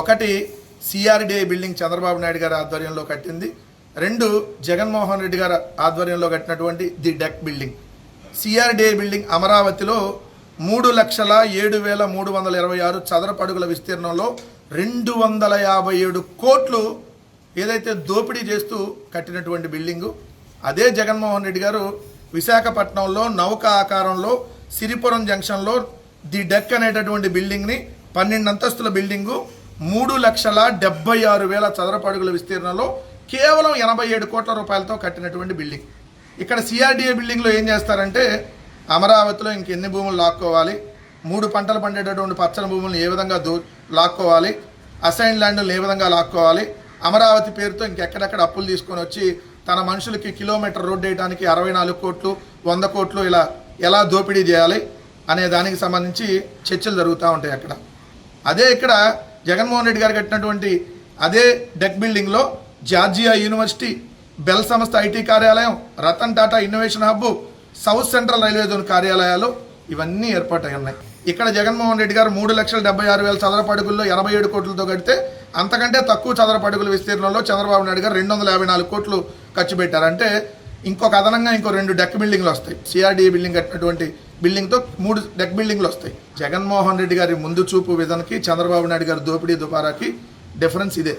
ఒకటి CRDI building Chandrababu Naidu గారి ఆధ్వర్యంలో కట్టింది. రెండు జగన్మోహన్ రెడ్డి గారి ఆధ్వర్యంలో కట్టినటువంటి the deck building. CRDI building అమరావతిలో మూడు లక్షల ఏడు వేల మూడు వందల ఇరవై ఆరు చదరపడుగుల విస్తీర్ణంలో రెండు వందల యాభై ఏడు కోట్లు ఏదైతే దోపిడీ చేస్తూ కట్టినటువంటి బిల్డింగు. అదే జగన్మోహన్ రెడ్డి గారు విశాఖపట్నంలో నౌక ఆకారంలో సిరిపురం జంక్షన్లో ది డెక్ అనేటటువంటి బిల్డింగ్ని పన్నెండు అంతస్తుల బిల్డింగు మూడు లక్షల డెబ్బై ఆరు వేల చదరపు అడుగుల విస్తీర్ణంలో కేవలం ఎనభై ఏడు కోట్ల రూపాయలతో కట్టినటువంటి బిల్డింగ్. ఇక్కడ సిఆర్డిఏ బిల్డింగ్లో ఏం చేస్తారంటే అమరావతిలో ఇంకెన్ని భూములు లాక్కోవాలి మూడు పంటలు పండేటటువంటి పచ్చని భూములను ఏ విధంగా దూ లాక్కోవాలి అసైన్ ల్యాండ్లను ఏ విధంగా లాక్కోవాలి అమరావతి పేరుతో ఇంకెక్కడెక్కడ అప్పులు తీసుకొని వచ్చి తన మనుషులకి కిలోమీటర్ రోడ్డు వేయడానికి అరవై నాలుగు కోట్లు వంద కోట్లు ఇలా ఎలా దోపిడీ చేయాలి అనే దానికి సంబంధించి చర్చలు జరుగుతూ ఉంటాయి అక్కడ. అదే ఇక్కడ జగన్మోహన్ రెడ్డి గారు కట్టినటువంటి అదే డెక్ బిల్డింగ్లో జార్జియా యూనివర్సిటీ బెల్ సంస్థ ఐటీ కార్యాలయం Ratan Tata innovation hub south central railway zone కార్యాలయాలు ఇవన్నీ ఏర్పాటై ఉన్నాయి. ఇక్కడ జగన్మోహన్ రెడ్డి గారు మూడు లక్షల డెబ్బై ఆరు వేల చదరపు అడుగుల్లో ఎనభై ఏడు కోట్లతో కడితే అంతకంటే తక్కువ చదరపు అడుగుల విస్తీర్ణంలో చంద్రబాబు నాయుడు గారు రెండు వందల యాభై నాలుగు కోట్లు ఖర్చు పెట్టారు. అంటే ఇంకొక అదనంగా ఇంకో రెండు డెక్ బిల్డింగ్లు వస్తాయి. సిఆర్డీఏ బిల్డింగ్ కట్టినటువంటి బిల్డింగ్తో మూడు డెక్ బిల్డింగ్లు వస్తాయి. జగన్మోహన్ రెడ్డి గారి ముందు చూపు విధానికి చంద్రబాబు నాయుడు గారి దోపిడీ దుపారాకి డిఫరెన్స్ ఇదే.